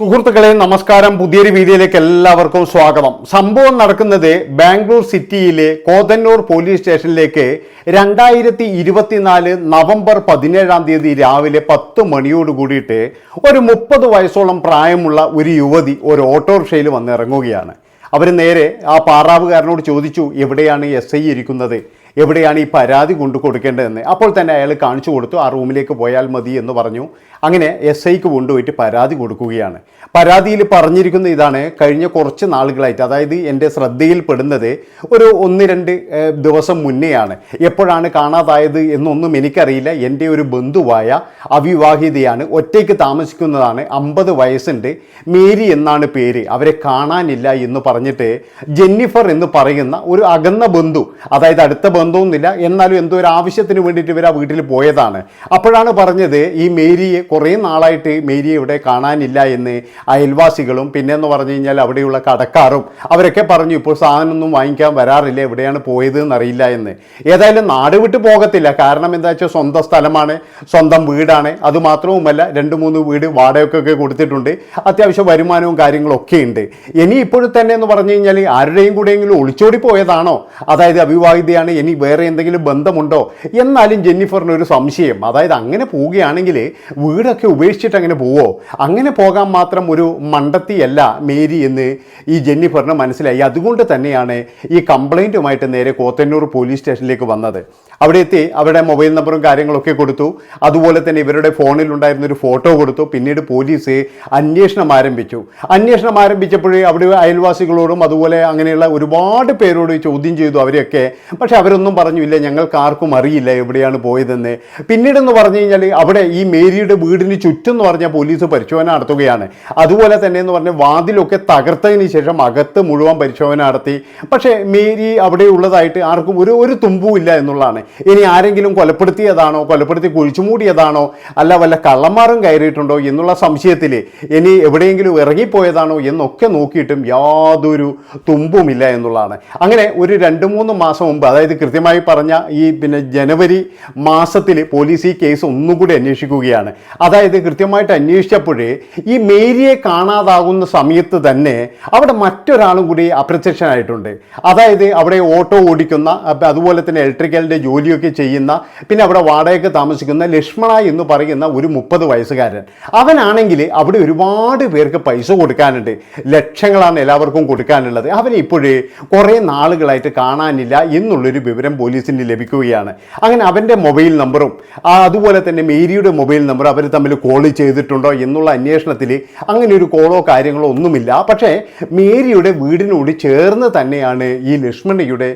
സുഹൃത്തുക്കളെ നമസ്കാരം. പുതിയൊരു വീഡിയോയിലേക്ക് എല്ലാവർക്കും സ്വാഗതം. സംഭവം നടക്കുന്നത് ബാംഗ്ലൂർ സിറ്റിയിലെ കോതന്നൂർ പോലീസ് സ്റ്റേഷനിലേക്ക് രണ്ടായിരത്തി ഇരുപത്തിനാല് നവംബർ പതിനേഴാം തീയതി രാവിലെ പത്ത് മണിയോട് കൂടിയിട്ട് ഒരു മുപ്പത് വയസ്സോളം പ്രായമുള്ള ഒരു യുവതി ഒരു ഓട്ടോറിക്ഷയിൽ വന്നിറങ്ങുകയാണ്. അവർ നേരെ ആ പാറാവുകാരനോട് ചോദിച്ചു എവിടെയാണ് എസ് ഐ ഇരിക്കുന്നത്? എവിടെയാണ് ഈ പരാതി കൊണ്ടു കൊടുക്കേണ്ടതെന്ന് അപ്പോൾ തന്നെ അയാൾ കാണിച്ചു കൊടുത്തു ആ റൂമിലേക്ക് പോയാൽ മതി എന്ന് പറഞ്ഞു. അങ്ങനെ എസ് ഐക്ക് കൊണ്ടുപോയിട്ട് പരാതി കൊടുക്കുകയാണ്. പരാതിയിൽ പറഞ്ഞിരിക്കുന്ന ഇതാണ് കഴിഞ്ഞ കുറച്ച് നാളുകളായിട്ട് അതായത് എന്റെ ശ്രദ്ധയിൽപ്പെടുന്നത് ഒരു ഒന്ന് രണ്ട് ദിവസം മുന്നെയാണ്. എപ്പോഴാണ് കാണാതായത് എന്നൊന്നും എനിക്കറിയില്ല. എന്റെ ഒരു ബന്ധുവായ അവിവാഹിതയാണ് ഒറ്റയ്ക്ക് താമസിക്കുന്നതാണ് അമ്പത് വയസ്സുണ്ട്. മേരി എന്നാണ് പേര്. അവരെ കാണാനില്ല എന്ന് പറഞ്ഞിട്ട് ജെന്നിഫർ എന്ന് പറയുന്ന ഒരു അകന്ന ബന്ധു അതായത് അടുത്ത ബന്ധമൊന്നുമില്ല എന്നാലും എന്തോ ഒരു ആവശ്യത്തിന് വേണ്ടിയിട്ട് ഇവർ ആ വീട്ടിൽ പോയതാണ്. അപ്പോഴാണ് പറഞ്ഞത് ഈ മേരിയെ കുറേ നാളായിട്ട് മേരിയെ ഇവിടെ കാണാനില്ല എന്ന് അയൽവാസികളും പിന്നെ എന്ന് പറഞ്ഞു കഴിഞ്ഞാൽ അവിടെയുള്ള കടക്കാരും അവരൊക്കെ പറഞ്ഞു ഇപ്പോൾ സാധനമൊന്നും വാങ്ങിക്കാൻ വരാറില്ല എവിടെയാണ് പോയത് എന്നറിയില്ല എന്ന്. ഏതായാലും നാട് വിട്ട് പോകത്തില്ല. കാരണം എന്താ വെച്ചാൽ സ്വന്തം സ്ഥലമാണ് സ്വന്തം വീടാണ്. അതുമാത്രവുമല്ല രണ്ട് മൂന്ന് വീട് വാടകയ്ക്കൊക്കെ കൊടുത്തിട്ടുണ്ട്. അത്യാവശ്യം വരുമാനവും കാര്യങ്ങളൊക്കെ ഉണ്ട്. ഇനി ഇപ്പോഴും തന്നെ എന്ന് പറഞ്ഞു കഴിഞ്ഞാൽ ആരുടെയും കൂടെയെങ്കിലും ഒളിച്ചോടി പോയതാണോ? അതായത് അവിവാഹിതയാണ് ഇനി വേറെ എന്തെങ്കിലും ബന്ധമുണ്ടോ? എന്നാലും ജെന്നിഫറിന് ഒരു സംശയം. അതായത് അങ്ങനെ പോവുകയാണെങ്കിൽ വീടൊക്കെ ഉപേക്ഷിച്ചിട്ട് അങ്ങനെ പോവോ? അങ്ങനെ പോകാൻ മാത്രം ഒരു മണ്ടത്തിയല്ല മേരി എന്ന് ഈ ജെന്നിഫറിന് മനസ്സിലായി. അതുകൊണ്ട് തന്നെയാണ് ഈ കംപ്ലൈന്റുമായിട്ട് നേരെ കോത്തന്നൂർ പോലീസ് സ്റ്റേഷനിലേക്ക് വന്നത്. അവിടെ എത്തി അവരുടെ മൊബൈൽ നമ്പറും കാര്യങ്ങളൊക്കെ കൊടുത്തു. അതുപോലെ തന്നെ ഇവരുടെ ഫോണിൽ ഉണ്ടായിരുന്ന ഒരു ഫോട്ടോ കൊടുത്തു. പിന്നീട് പോലീസ് അന്വേഷണം ആരംഭിച്ചു. അന്വേഷണം ആരംഭിച്ചപ്പോഴേ അവിടെ അയൽവാസികളോടും അതുപോലെ അങ്ങനെയുള്ള ഒരുപാട് പേരോട് ചോദ്യം ചെയ്തു അവരെയൊക്കെ. പക്ഷെ അവരൊന്നും പറഞ്ഞില്ല ഞങ്ങൾക്ക് ആർക്കും അറിയില്ല എവിടെയാണ് പോയതെന്ന്. പിന്നീടെന്ന് പറഞ്ഞു കഴിഞ്ഞാൽ അവിടെ ഈ മേരിയുടെ വീടിന് ചുറ്റും എന്ന് പറഞ്ഞാൽ പോലീസ് പരിശോധന നടത്തുകയാണ്. അതുപോലെ തന്നെ എന്ന് പറഞ്ഞാൽ വാതിലൊക്കെ തകർത്തതിന് ശേഷം അകത്ത് മുഴുവൻ പരിശോധന നടത്തി. പക്ഷേ മേരി അവിടെ ഉള്ളതായിട്ട് ആർക്കും ഒരു ഒരു തുമ്പും ഇല്ല എന്നുള്ളതാണ്. ഇനി ആരെങ്കിലും കൊലപ്പെടുത്തിയതാണോ കൊലപ്പെടുത്തി കുഴിച്ചുമൂടിയതാണോ അല്ല വല്ല കള്ളന്മാരും കയറിയിട്ടുണ്ടോ എന്നുള്ള സംശയത്തിൽ ഇനി എവിടെയെങ്കിലും ഇറങ്ങിപ്പോയതാണോ എന്നൊക്കെ നോക്കിയിട്ടും യാതൊരു തുമ്പുമില്ല എന്നുള്ളതാണ്. അങ്ങനെ ഒരു രണ്ട് മൂന്ന് മാസം മുമ്പ് അതായത് കൃത്യമായി പറഞ്ഞ ഈ പിന്നെ ജനുവരി മാസത്തിൽ പോലീസ് ഈ കേസ് ഒന്നുകൂടി അന്വേഷിക്കുകയാണ്. അതായത് കൃത്യമായിട്ട് അന്വേഷിച്ചപ്പോഴേ ഈ മേരിയെ കാണാതാകുന്ന സമയത്ത് തന്നെ അവിടെ മറ്റൊരാളും കൂടി അപ്രത്യക്ഷനായിട്ടുണ്ട്. അതായത് അവിടെ ഓട്ടോ ഓടിക്കുന്ന അതുപോലെ തന്നെ ഇലക്ട്രിക്കലിന്റെ ജോലിയൊക്കെ ചെയ്യുന്ന പിന്നെ അവിടെ വാടകയ്ക്ക് താമസിക്കുന്ന ലക്ഷ്മണ എന്ന് പറയുന്ന ഒരു മുപ്പത് വയസ്സുകാരൻ. അവനാണെങ്കിൽ അവിടെ ഒരുപാട് പേർക്ക് പൈസ കൊടുക്കാനുണ്ട്. ലക്ഷങ്ങളാണ് എല്ലാവർക്കും കൊടുക്കാനുള്ളത്. അവനെ ഇപ്പോഴേ കുറേ നാളുകളായിട്ട് കാണാനില്ല എന്നുള്ളൊരു വിവരം പോലീസിന് ലഭിക്കുകയാണ്. അങ്ങനെ അവന്റെ മൊബൈൽ നമ്പറും അതുപോലെ തന്നെ മേരിയുടെ മൊബൈൽ നമ്പറും അവർ തമ്മിൽ കോൾ ചെയ്തിട്ടുണ്ടോ എന്നുള്ള അന്വേഷണത്തിൽ അങ്ങനെ ഒരു കോളോ കാര്യങ്ങളോ ഒന്നുമില്ല. പക്ഷേ മേരിയുടെ വീടിനോട് ചേർന്ന് തന്നെയാണ് ഈ ലക്ഷ്മണിയുടെ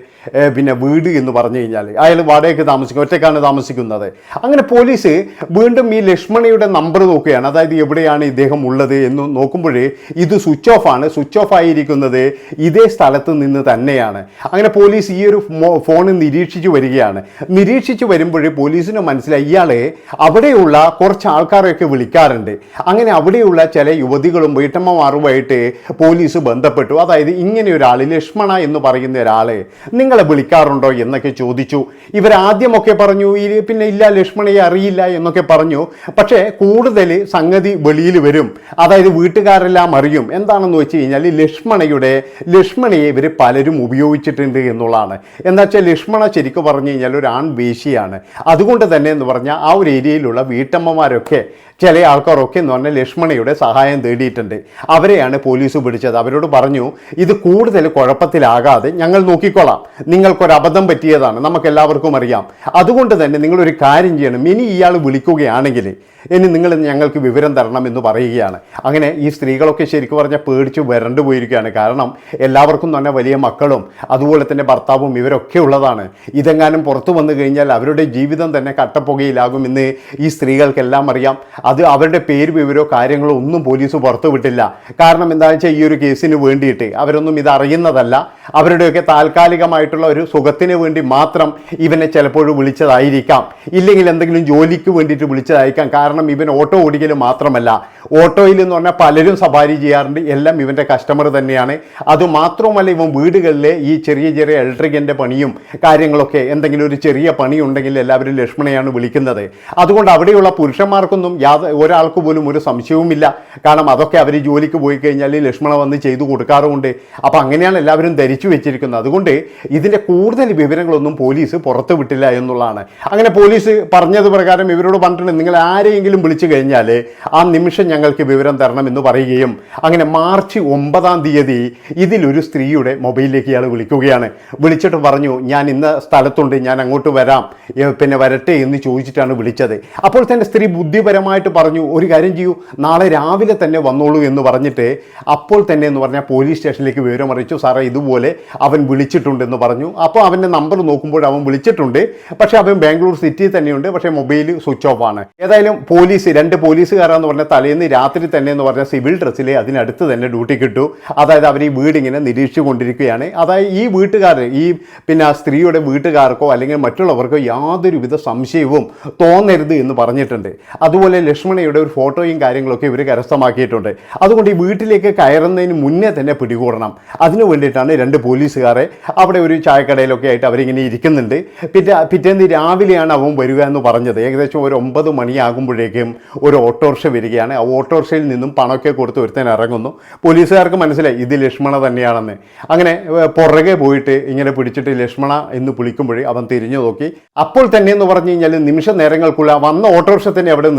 പിന്നെ വീട് എന്ന് പറഞ്ഞു കഴിഞ്ഞാൽ. അയാൾ വാടകയ്ക്ക് താമസിക്കും ഒറ്റയ്ക്കാണ് താമസിക്കുന്നത്. അങ്ങനെ പോലീസ് വീണ്ടും ഈ ലക്ഷ്മണിയുടെ നമ്പർ നോക്കുകയാണ്. അതായത് എവിടെയാണ് ഇദ്ദേഹം ഉള്ളത് എന്ന് നോക്കുമ്പോഴേ ഇത് സ്വിച്ച് ഓഫ് ആണ്. സ്വിച്ച് ഓഫ് ആയിരിക്കുന്നത് ഇതേ സ്ഥലത്ത് നിന്ന് തന്നെയാണ്. അങ്ങനെ പോലീസ് ഈ ഒരു ഫോൺ നിരീക്ഷിച്ചു വരികയാണ്. നിരീക്ഷിച്ചു വരുമ്പോഴേ പോലീസിന് മനസ്സിലായി ഇയാളെ അവിടെയുള്ള കുറച്ച് ആൾക്കാരെയൊക്കെ വിളിക്കാറുണ്ട്. അങ്ങനെ അവിടെയുള്ള ചില യുവതികളും വീട്ടമ്മമാരുമായിട്ട് പോലീസ് ബന്ധപ്പെട്ടു. അതായത് ഇങ്ങനെ ഒരാൾ ലക്ഷ്മണ എന്ന് പറയുന്ന ഒരാളെ നിങ്ങളെ വിളിക്കാറുണ്ടോ എന്നൊക്കെ ചോദിച്ചു. ഇവരാദ്യമൊക്കെ പറഞ്ഞു പിന്നെ ഇല്ല ലക്ഷ്മണയെ അറിയില്ല എന്നൊക്കെ പറഞ്ഞു. പക്ഷേ കൂടുതൽ സംഗതി വെളിയിൽ വരും. അതായത് വീട്ടുകാരെല്ലാം അറിയും. എന്താണെന്ന് വെച്ച് കഴിഞ്ഞാൽ ലക്ഷ്മണയുടെ ലക്ഷ്മണയെ ഇവർ പലരും ഉപയോഗിച്ചിട്ടുണ്ട് എന്നുള്ളതാണ്. എന്താ വെച്ചാൽ ലക്ഷ്മണ ശരിക്കും പറഞ്ഞു കഴിഞ്ഞാൽ ഒരു ആൺ വേശിയാണ് അതുകൊണ്ട് തന്നെ എന്ന് പറഞ്ഞാൽ ആ ഒരു ഏരിയയിലുള്ള വീട്ടമ്മമാരൊക്കെ Ok. ചില ആൾക്കാരൊക്കെ എന്ന് പറഞ്ഞാൽ ലക്ഷ്മണയുടെ സഹായം തേടിയിട്ടുണ്ട്. അവരെയാണ് പോലീസ് പിടിച്ചത്. അവരോട് പറഞ്ഞു ഇത് കൂടുതൽ കുഴപ്പത്തിലാകാതെ ഞങ്ങൾ നോക്കിക്കൊള്ളാം നിങ്ങൾക്കൊരു അബദ്ധം പറ്റിയതാണ്. നമുക്ക് എല്ലാവർക്കും അറിയാം. അതുകൊണ്ട് തന്നെ നിങ്ങളൊരു കാര്യം ചെയ്യണം. ഇനി ഇയാൾ വിളിക്കുകയാണെങ്കിൽ ഇനി നിങ്ങൾ ഞങ്ങൾക്ക് വിവരം തരണം എന്ന് പറയുകയാണ്. അങ്ങനെ ഈ സ്ത്രീകളൊക്കെ ശരിക്കും പറഞ്ഞാൽ പേടിച്ച് വരണ്ടു പോയിരിക്കുകയാണ്. കാരണം എല്ലാവർക്കും തന്നെ വലിയ മക്കളും അതുപോലെ തന്നെ ഭർത്താവും ഇവരൊക്കെ ഉള്ളതാണ്. ഇതെങ്ങാനും പുറത്തു വന്നു കഴിഞ്ഞാൽ അവരുടെ ജീവിതം തന്നെ കട്ടപ്പുകയിലാകും എന്ന് ഈ സ്ത്രീകൾക്കെല്ലാം അറിയാം. അത് അവരുടെ പേര് വിവരോ കാര്യങ്ങളോ ഒന്നും പോലീസ് പുറത്തുവിട്ടില്ല കാരണം എന്താണെന്ന് വെച്ചാൽ ഈ ഒരു കേസിന് വേണ്ടിയിട്ട് അവരൊന്നും ഇത് അറിയുന്നതല്ല. അവരുടെയൊക്കെ താൽക്കാലികമായിട്ടുള്ള ഒരു സുഖത്തിന് വേണ്ടി മാത്രം ഇവനെ ചിലപ്പോഴും വിളിച്ചതായിരിക്കാം. ഇല്ലെങ്കിൽ എന്തെങ്കിലും ജോലിക്ക് വേണ്ടിയിട്ട് വിളിച്ചതായിരിക്കാം. കാരണം ഇവൻ ഓട്ടോ ഓടിക്കൽ മാത്രമല്ല. ഓട്ടോയിൽ എന്ന് പറഞ്ഞാൽ പലരും സവാരി ചെയ്യാറുണ്ട്. എല്ലാം ഇവന്റെ കസ്റ്റമർ തന്നെയാണ്. അതുമാത്രവുമല്ല ഇവൻ വീടുകളിലെ ഈ ചെറിയ ചെറിയ ഇലക്ട്രിക്കിന്റെ പണിയും കാര്യങ്ങളൊക്കെ എന്തെങ്കിലും ഒരു ചെറിയ പണി ഉണ്ടെങ്കിൽ എല്ലാവരും ലക്ഷ്മണയാണ് വിളിക്കുന്നത്. അതുകൊണ്ട് അവിടെയുള്ള പുരുഷന്മാർക്കൊന്നും യാതൊരു യാത ഒരാൾക്ക് പോലും ഒരു സംശയവുമില്ല. കാരണം അതൊക്കെ അവർ ജോലിക്ക് പോയി കഴിഞ്ഞാൽ ലക്ഷ്മണ വന്ന് ചെയ്തു കൊടുക്കാറുമുണ്ട്. അപ്പോൾ അങ്ങനെയാണ് എല്ലാവരും ധരിച്ചു വെച്ചിരിക്കുന്നത്. അതുകൊണ്ട് ഇതിന്റെ കൂടുതൽ വിവരങ്ങളൊന്നും പോലീസ് പുറത്തു വിട്ടില്ല എന്നുള്ളതാണ്. അങ്ങനെ പോലീസ് പറഞ്ഞത് പ്രകാരം ഇവരോട് പറഞ്ഞിട്ടുണ്ട്. നിങ്ങൾ ആരെയെങ്കിലും വിളിച്ചു കഴിഞ്ഞാൽ ആ നിമിഷം ഞങ്ങൾക്ക് വിവരം തരണം എന്ന് പറയുകയും അങ്ങനെ മാർച്ച് ഒമ്പതാം തീയതി ഇതിലൊരു സ്ത്രീയുടെ മൊബൈലിലേക്ക് ഇയാൾ വിളിക്കുകയാണ്. വിളിച്ചിട്ട് പറഞ്ഞു ഞാൻ ഇന്ന സ്ഥലത്തുണ്ട് ഞാൻ അങ്ങോട്ട് വരാം. പിന്നെ വരട്ടെ എന്ന് ചോദിച്ചിട്ടാണ് വിളിച്ചത്. അപ്പോൾ തന്നെ സ്ത്രീ ബുദ്ധിപരമായിട്ട് പറഞ്ഞു ഒരു കാര്യം ചെയ്യൂ നാളെ രാവിലെ തന്നെ വന്നോളൂ എന്ന് പറഞ്ഞിട്ട് അപ്പോൾ തന്നെ എന്ന് പറഞ്ഞാൽ പോലീസ് സ്റ്റേഷനിലേക്ക് വിവരം അറിയിച്ചു. സാറേ ഇതുപോലെ അവൻ വിളിച്ചിട്ടുണ്ടെന്ന് പറഞ്ഞു. അപ്പോൾ അവന്റെ നമ്പർ നോക്കുമ്പോൾ അവൻ വിളിച്ചിട്ടുണ്ട്. പക്ഷേ അവൻ ബാംഗ്ലൂർ സിറ്റിയിൽ തന്നെയുണ്ട്. പക്ഷേ മൊബൈൽ സ്വിച്ച് ഓഫ് ആണ്. ഏതായാലും പോലീസ് രണ്ട് പോലീസുകാരാന്ന് പറഞ്ഞ തലേന്ന് രാത്രി തന്നെ എന്ന് പറഞ്ഞാൽ സിവിൽ ഡ്രസ്സിൽ അതിനടുത്ത് തന്നെ ഡ്യൂട്ടി കിട്ടു. അതായത് അവർ ഈ വീടിങ്ങനെ നിരീക്ഷിച്ചു കൊണ്ടിരിക്കുകയാണ്. അതായത് ഈ വീട്ടുകാർ ഈ പിന്നെ ആ സ്ത്രീയുടെ വീട്ടുകാർക്കോ അല്ലെങ്കിൽ മറ്റുള്ളവർക്കോ യാതൊരുവിധ സംശയവും തോന്നരുത് എന്ന് പറഞ്ഞിട്ടുണ്ട്. അതുപോലെ ലക്ഷ്മണയുടെ ഒരു ഫോട്ടോയും കാര്യങ്ങളൊക്കെ ഇവർ കരസ്ഥമാക്കിയിട്ടുണ്ട്. അതുകൊണ്ട് ഈ വീട്ടിലേക്ക് കയറുന്നതിന് മുന്നേ തന്നെ പിടികൂടണം. അതിനു വേണ്ടിയിട്ടാണ് രണ്ട് പോലീസുകാരെ അവിടെ ഒരു ചായക്കടയിലൊക്കെ ആയിട്ട് അവരിങ്ങനെ ഇരിക്കുന്നുണ്ട്. പിറ്റേ പിറ്റേന്ന് രാവിലെയാണ് അവൻ വരിക എന്ന് പറഞ്ഞത്. ഏകദേശം ഒരു ഒമ്പത് മണിയാകുമ്പോഴേക്കും ഒരു ഓട്ടോറിക്ഷ വരികയാണ്. ആ ഓട്ടോറിക്ഷയിൽ നിന്നും പണമൊക്കെ കൊടുത്ത് ഒരുത്തൻ ഇറങ്ങുന്നു. പോലീസുകാർക്ക് മനസ്സിലായി ഇത് ലക്ഷ്മണ തന്നെയാണെന്ന്. അങ്ങനെ പുറകെ പോയിട്ട് ഇങ്ങനെ പിടിച്ചിട്ട് ലക്ഷ്മണ എന്ന് വിളിക്കുമ്പോഴേ അവൻ തിരിഞ്ഞു നോക്കി. അപ്പോൾ തന്നെ എന്ന് പറഞ്ഞു കഴിഞ്ഞാൽ നിമിഷ നേരങ്ങൾക്കുള്ള വന്ന ഓട്ടോറിക്ഷ തന്നെ അവിടെ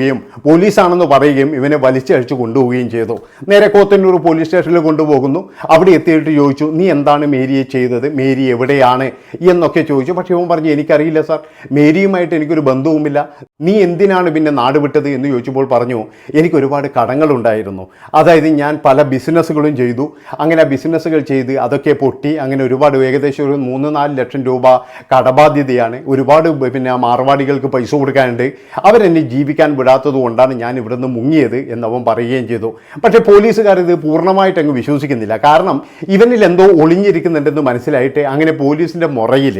നിർത്തിക്കുകയും പോലീസാണെന്ന് പറയുകയും ഇവനെ വലിച്ചഴിച്ച് കൊണ്ടുപോവുകയും ചെയ്തു. നേരെ കോത്തന്നൂർ പോലീസ് സ്റ്റേഷനിൽ കൊണ്ടുപോകുന്നു. അവിടെ എത്തിയിട്ട് ചോദിച്ചു നീ എന്താണ് മേരിയെ ചെയ്തത്? മേരി എവിടെയാണ്? എന്നൊക്കെ ചോദിച്ചു. പക്ഷേ ഇവൻ പറഞ്ഞു എനിക്കറിയില്ല സാർ. മേരിയുമായിട്ട് എനിക്കൊരു ബന്ധവുമില്ല. നീ എന്തിനാണ് പിന്നെ നാട് വിട്ടത്? എന്ന് ചോദിച്ചപ്പോൾ പറഞ്ഞു എനിക്ക് ഒരുപാട് കടങ്ങളുണ്ടായിരുന്നു. അതായത് ഞാൻ പല ബിസിനസ്സുകളും ചെയ്തു. അങ്ങനെ ബിസിനസ്സുകൾ ചെയ്ത് അതൊക്കെ പൊട്ടി അങ്ങനെ ഒരുപാട് ഏകദേശം ഒരു മൂന്ന് നാല് ലക്ഷം രൂപ കടബാധ്യതയാണ്. ഒരുപാട് പിന്നെ മാർവാടികൾക്ക് പൈസ കൊടുക്കാനുണ്ട്. അവരെന്നെ ജീവിക്കാൻ വിടാത്തത് കൊണ്ടാണ് ഞാൻ ഇവിടുന്ന് മുങ്ങിയത് എന്നവൻ പറയുകയും ചെയ്തു. പക്ഷേ പോലീസുകാർ ഇത് പൂർണമായിട്ട് അങ്ങ് വിശ്വസിക്കുന്നില്ല. കാരണം ഇവനിൽ എന്തോ ഒളിഞ്ഞിരിക്കുന്നുണ്ടെന്ന് മനസ്സിലായിട്ട് അങ്ങനെ പോലീസിന്റെ മുറയിൽ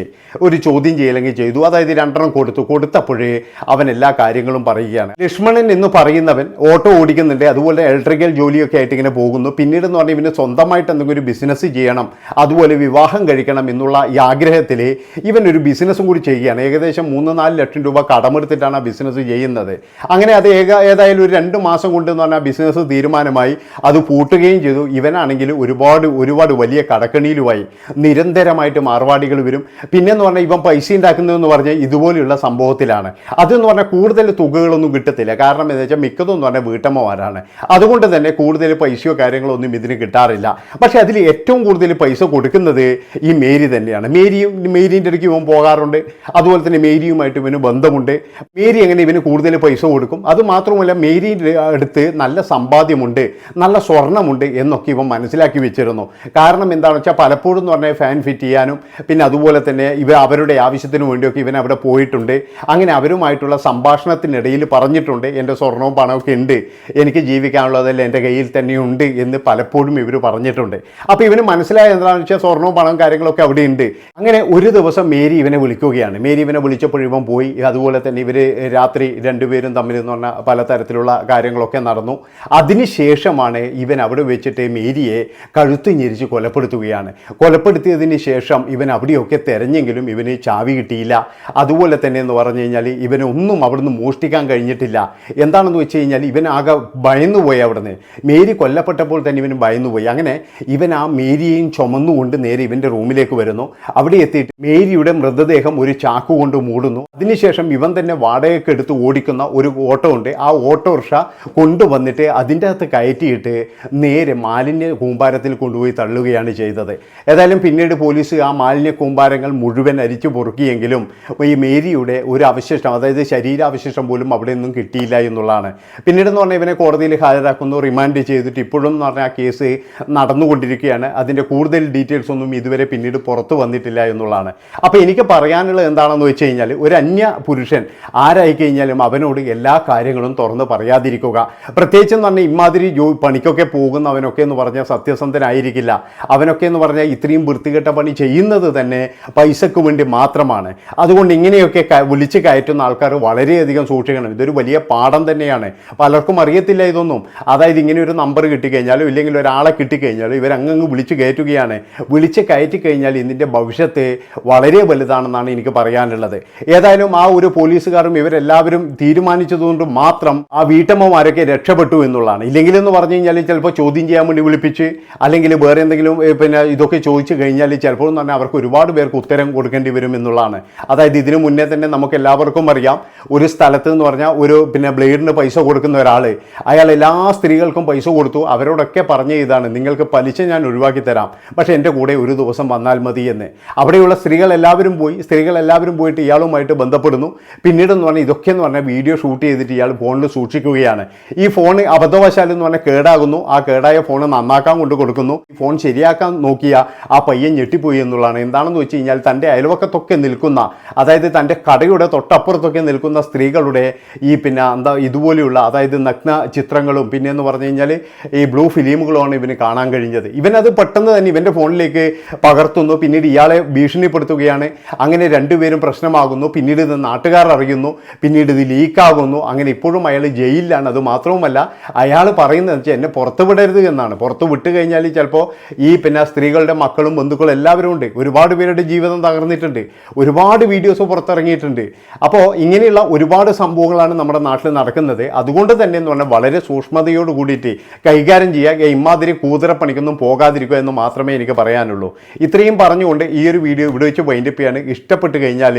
ഒരു ചോദ്യം ചെയ്യലെങ്കിൽ ചെയ്തു. അതായത് രണ്ടെണ്ണം കൊടുത്തു. കൊടുത്തപ്പോഴേ അവൻ എല്ലാ കാര്യങ്ങളും പറയുകയാണ്. ലക്ഷ്മണൻ എന്ന് പറയുന്നവൻ ഓട്ടോ ഓടിക്കുന്നുണ്ട്. അതുപോലെ ഇലക്ട്രിക്കൽ ജോലിയൊക്കെ ആയിട്ട് ഇങ്ങനെ പോകുന്നു. പിന്നീട് എന്ന് പറഞ്ഞാൽ ഇവന് സ്വന്തമായിട്ട് എന്തെങ്കിലും ഒരു ബിസിനസ് ചെയ്യണം. അതുപോലെ വിവാഹം കഴിക്കണം എന്നുള്ള ഈ ആഗ്രഹത്തിൽ ഇവൻ ഒരു ബിസിനസ്സും കൂടി ചെയ്യുകയാണ്. ഏകദേശം മൂന്ന് നാല് ലക്ഷം രൂപ കടമെടുത്തിട്ടാണ് ആ ബിസിനസ് ചെയ്യുന്നത്. അങ്ങനെ അത് ഏക ഏതായാലും ഒരു രണ്ട് മാസം കൊണ്ട് എന്ന് പറഞ്ഞാൽ ബിസിനസ് തീരുമാനമായി അത് പൂട്ടുകയും ചെയ്തു. ഇവനാണെങ്കിൽ ഒരുപാട് ഒരുപാട് വലിയ കടക്കണിയിലുമായി നിരന്തരമായിട്ട് മാർവാടികൾ വരും. പിന്നെന്ന് പറഞ്ഞാൽ ഇവൻ പൈസ ഉണ്ടാക്കുന്നതെന്ന് പറഞ്ഞാൽ ഇതുപോലെയുള്ള സംഭവത്തിലാണ്. അതെന്ന് പറഞ്ഞാൽ കൂടുതൽ തുകകളൊന്നും കിട്ടത്തില്ല. കാരണം എന്താ വെച്ചാൽ മിക്കതും എന്ന് പറഞ്ഞാൽ വീട്ടമ്മമാരാണ്. അതുകൊണ്ട് തന്നെ കൂടുതൽ പൈസയോ കാര്യങ്ങളോ ഒന്നും ഇതിന് കിട്ടാറില്ല. പക്ഷേ അതിൽ ഏറ്റവും കൂടുതൽ പൈസ കൊടുക്കുന്നത് ഈ മേരി തന്നെയാണ്. മേരിയും മേരീന്റെ ഇടയ്ക്ക് ഇവൻ പോകാറുണ്ട്. അതുപോലെ തന്നെ മേരിയുമായിട്ട് ഇവന് ബന്ധമുണ്ട്. മേരി എങ്ങനെ ഇവന് കൂടുതൽ പൈസ കൊടുക്കും? അത് മാത്രമല്ല മേരിയുടെ അടുത്ത് നല്ല സമ്പാദ്യമുണ്ട് നല്ല സ്വർണമുണ്ട് എന്നൊക്കെ ഇവൻ മനസ്സിലാക്കി വെച്ചിരുന്നു. കാരണം എന്താണെന്ന് വെച്ചാൽ പലപ്പോഴും എന്ന് പറഞ്ഞാൽ ഫാൻ ഫിറ്റ് ചെയ്യാനും പിന്നെ അതുപോലെ തന്നെ ഇവ അവരുടെ ആവശ്യത്തിന് വേണ്ടിയൊക്കെ ഇവൻ അവിടെ പോയിട്ടുണ്ട്. അങ്ങനെ അവരുമായിട്ടുള്ള സംഭാഷണത്തിനിടയിൽ പറഞ്ഞിട്ടുണ്ട് എന്റെ സ്വർണവും പണമൊക്കെ ഉണ്ട്. എനിക്ക് ജീവിക്കാനുള്ളതല്ല എന്റെ കയ്യിൽ തന്നെയുണ്ട് എന്ന് പലപ്പോഴും ഇവർ പറഞ്ഞിട്ടുണ്ട്. അപ്പോൾ ഇവന് മനസ്സിലായ എന്താണെന്ന് വെച്ചാൽ സ്വർണവും പണവും കാര്യങ്ങളൊക്കെ അവിടെ ഉണ്ട്. അങ്ങനെ ഒരു ദിവസം മേരി ഇവനെ വിളിക്കുകയാണ്. മേരി ഇവനെ വിളിച്ചപ്പോൾ ഇവൻ പോയി. അതുപോലെ തന്നെ ഇവർ രാത്രി രണ്ടുപേരും തമ്മിൽ എന്ന് പറഞ്ഞാൽ പലതരത്തിലുള്ള കാര്യങ്ങളൊക്കെ നടന്നു. അതിനുശേഷമാണ് ഇവൻ അവിടെ വെച്ചിട്ട് മേരിയെ കഴുത്ത് ഞെരിച്ച് കൊലപ്പെടുത്തുകയാണ്. കൊലപ്പെടുത്തിയതിന് ശേഷം ഇവൻ അവിടെയൊക്കെ തെരഞ്ഞെങ്കിലും ഇവന് ചാവി കിട്ടിയില്ല. അതുപോലെ തന്നെ എന്ന് പറഞ്ഞു കഴിഞ്ഞാൽ ഇവനെ ഒന്നും അവിടുന്ന് മോഷ്ടിക്കാൻ കഴിഞ്ഞിട്ടില്ല. എന്താണെന്ന് വെച്ച് കഴിഞ്ഞാൽ ഇവൻ ആകെ ഭയന്നുപോയി അവിടുന്ന്. മേരി കൊല്ലപ്പെട്ടപ്പോൾ തന്നെ ഇവന് ഭയന്നുപോയി. അങ്ങനെ ഇവൻ ആ മേരിയെയും ചുമന്നുകൊണ്ട് നേരെ ഇവന്റെ റൂമിലേക്ക് വരുന്നു. അവിടെ എത്തിയിട്ട് മേരിയുടെ മൃതദേഹം ഒരു ചാക്കുകൊണ്ട് മൂടുന്നു. അതിനുശേഷം ഇവൻ തന്നെ വാടകയ്ക്ക് എടുത്ത് ഓടിക്കുന്ന ഒരു ഓട്ടോ ഉണ്ട് ആ ഓട്ടോറിക്ഷ കൊണ്ടുവന്നിട്ട് അതിന്റെ അകത്ത് കയറ്റിയിട്ട് നേരെ മാലിന്യ കൂമ്പാരത്തിൽ കൊണ്ടുപോയി തള്ളുകയാണ് ചെയ്തത്. ഏതായാലും പിന്നീട് പോലീസ് ആ മാലിന്യ കൂമ്പാരങ്ങൾ മുഴുവൻ അരിച്ചു പൊറുക്കിയെങ്കിലും ഈ മേരിയുടെ ഒരു അവശിഷ്ടം അതായത് ശരീരാവശിഷ്ടം പോലും അവിടെ നിന്നും കിട്ടിയില്ല എന്നുള്ളതാണ്. പിന്നീട് എന്ന് പറഞ്ഞാൽ ഇവനെ കോടതിയിൽ ഹാജരാക്കുന്നു റിമാൻഡ് ചെയ്തിട്ട് ഇപ്പോഴും എന്ന് പറഞ്ഞാൽ ആ കേസ് നടന്നുകൊണ്ടിരിക്കുകയാണ്. അതിന്റെ കൂടുതൽ ഡീറ്റെയിൽസ് ഒന്നും ഇതുവരെ പിന്നീട് പുറത്തു വന്നിട്ടില്ല എന്നുള്ളതാണ്. അപ്പോൾ എനിക്ക് പറയാനുള്ളത് എന്താണെന്ന് വെച്ച് കഴിഞ്ഞാൽ ഒരു അന്യ പുരുഷൻ ആരായി കഴിഞ്ഞാലും അവനോട് എല്ലാ കാര്യങ്ങളും തുറന്ന് പറയാതിരിക്കുക. പ്രത്യേകിച്ച് എന്ന് പറഞ്ഞാൽ ഇമാതിരി ജോ പണിക്കൊക്കെ പോകുന്നവനൊക്കെ എന്ന് പറഞ്ഞാൽ സത്യസന്ധനായിരിക്കില്ല. അവനൊക്കെ എന്ന് പറഞ്ഞാൽ ഇത്രയും വൃത്തികെട്ട പണി ചെയ്യുന്നത് തന്നെ പൈസക്ക് വേണ്ടി മാത്രമാണ്. അതുകൊണ്ട് ഇങ്ങനെയൊക്കെ വിളിച്ച് കയറ്റുന്ന ആൾക്കാർ വളരെയധികം സൂക്ഷിക്കണം. ഇതൊരു വലിയ പാഠം തന്നെയാണ്. പലർക്കും അറിയത്തില്ല ഇതൊന്നും. അതായത് ഇങ്ങനെ ഒരു നമ്പർ കിട്ടിക്കഴിഞ്ഞാലോ ഇല്ലെങ്കിൽ ഒരാളെ കിട്ടിക്കഴിഞ്ഞാലോ ഇവരങ്ങ് വിളിച്ച് കയറ്റുകയാണ്. വിളിച്ച് കയറ്റി കഴിഞ്ഞാൽ ഇതിന്റെ ഭവിഷ്യത്ത് വളരെ വലുതാണെന്നാണ് എനിക്ക് പറയാനുള്ളത്. ഏതായാലും ആ ഒരു പോലീസുകാരും ഇവരെല്ലാവരും തീരുമാനിച്ചത് കൊണ്ട് മാത്രം ആ വീട്ടമ്മമാരൊക്കെ രക്ഷപ്പെട്ടു എന്നുള്ളതാണ്. ഇല്ലെങ്കിൽ എന്ന് പറഞ്ഞു കഴിഞ്ഞാൽ ചിലപ്പോൾ ചോദ്യം ചെയ്യാൻ വേണ്ടി വിളിപ്പിച്ച് അല്ലെങ്കിൽ വേറെ എന്തെങ്കിലും പിന്നെ ഇതൊക്കെ ചോദിച്ചു കഴിഞ്ഞാൽ ചിലപ്പോൾ എന്ന് അവർക്ക് ഒരുപാട് പേർക്ക് ഉത്തരം കൊടുക്കേണ്ടി വരും എന്നുള്ളതാണ്. അതായത് ഇതിനു മുന്നേ തന്നെ നമുക്ക് എല്ലാവർക്കും അറിയാം ഒരു സ്ഥലത്ത് എന്ന് പറഞ്ഞാൽ ഒരു പിന്നെ ബ്ലേഡിന് പൈസ കൊടുക്കുന്ന ഒരാൾ അയാൾ എല്ലാ സ്ത്രീകൾക്കും പൈസ കൊടുത്തു അവരോടൊക്കെ പറഞ്ഞ ഇതാണ് നിങ്ങൾക്ക് പലിശ ഞാൻ ഒഴിവാക്കി തരാം പക്ഷേ എന്റെ കൂടെ ഒരു ദിവസം വന്നാൽ മതി എന്ന്. അവിടെയുള്ള സ്ത്രീകൾ എല്ലാവരും പോയി സ്ത്രീകൾ എല്ലാവരും പോയിട്ട് ഇയാളുമായിട്ട് ബന്ധപ്പെടുന്നു. പിന്നീട് എന്ന് പറഞ്ഞാൽ ഇതൊക്കെ എന്ന് പറഞ്ഞാൽ വീഡിയോ ഷൂട്ട് ചെയ്തിട്ട് ഇയാൾ ഫോണിൽ സൂക്ഷിക്കുകയാണ്. ഈ ഫോൺ അബദ്ധവശാൽ എന്ന് പറഞ്ഞാൽ കേടാകുന്നു. ആ കേടായ ഫോൺ നന്നാക്കാൻ കൊണ്ട് കൊടുക്കുന്നു. ഫോൺ ശരിയാക്കാൻ നോക്കിയ ആ പയ്യൻ ഞെട്ടിപ്പോയി എന്നുള്ളതാണ്. എന്താണെന്ന് വെച്ച് കഴിഞ്ഞാൽ തന്റെ അയൽവക്കത്തൊക്കെ നിൽക്കുന്ന അതായത് തന്റെ കടയുടെ തൊട്ടപ്പുറത്തൊക്കെ നിൽക്കുന്ന സ്ത്രീകളുടെ ഈ പിന്നെ എന്താ ഇതുപോലെയുള്ള അതായത് നഗ്ന ചിത്രങ്ങളും പിന്നെ എന്ന് പറഞ്ഞു കഴിഞ്ഞാൽ ഈ ബ്ലൂ ഫിലിമുകളുമാണ് ഇവന് കാണാൻ കഴിഞ്ഞത്. ഇവനത് പെട്ടെന്ന് തന്നെ ഇവന്റെ ഫോണിലേക്ക് പകർത്തുന്നു. പിന്നീട് ഇയാളെ ഭീഷണിപ്പെടുത്തുകയാണ്. അങ്ങനെ രണ്ടുപേരും പ്രശ്നമാകുന്നു. പിന്നീട് ഇത് നാട്ടുകാർ അറിയുന്നു. പിന്നീട് ഇത് ലീക്കാകുന്നു അങ്ങനെ ഇപ്പോഴും അയാൾ ജയിലിലാണ്. അത് മാത്രവുമല്ല അയാൾ പറയുന്നത് വെച്ചാൽ എന്നെ പുറത്ത് വിടരുത് എന്നാണ്. പുറത്ത് വിട്ട് കഴിഞ്ഞാൽ ചിലപ്പോൾ ഈ പിന്നെ സ്ത്രീകളുടെ മക്കളും ബന്ധുക്കളും എല്ലാവരും ഉണ്ട്. ഒരുപാട് പേരുടെ ജീവിതം തകർന്നിട്ടുണ്ട്. ഒരുപാട് വീഡിയോസ് പുറത്തിറങ്ങിയിട്ടുണ്ട്. അപ്പോൾ ഇങ്ങനെയുള്ള ഒരുപാട് സംഭവങ്ങളാണ് നമ്മുടെ നാട്ടിൽ നടക്കുന്നത്. അതുകൊണ്ട് തന്നെ എന്ന് പറഞ്ഞാൽ വളരെ സൂക്ഷ്മതയോട് കൂടിയിട്ട് കൈകാര്യം ചെയ്യുക. ഇമാതിരി കൂതിരപ്പണിക്കൊന്നും പോകാതിരിക്കുക എന്ന് മാത്രമേ എനിക്ക് പറയാനുള്ളൂ. ഇത്രയും പറഞ്ഞുകൊണ്ട് ഈ ഒരു വീഡിയോ ഇവിടെ വെച്ച് വൈൻഡപ്പ് ചെയ്യാൻ ഇഷ്ടപ്പെട്ട് കഴിഞ്ഞാൽ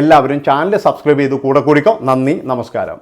എല്ലാവരും ചാനൽ സബ്സ്ക്രൈബ് ചെയ്ത് കൂടെ കൂടിക്കോ. നന്ദി നമസ്കാരം.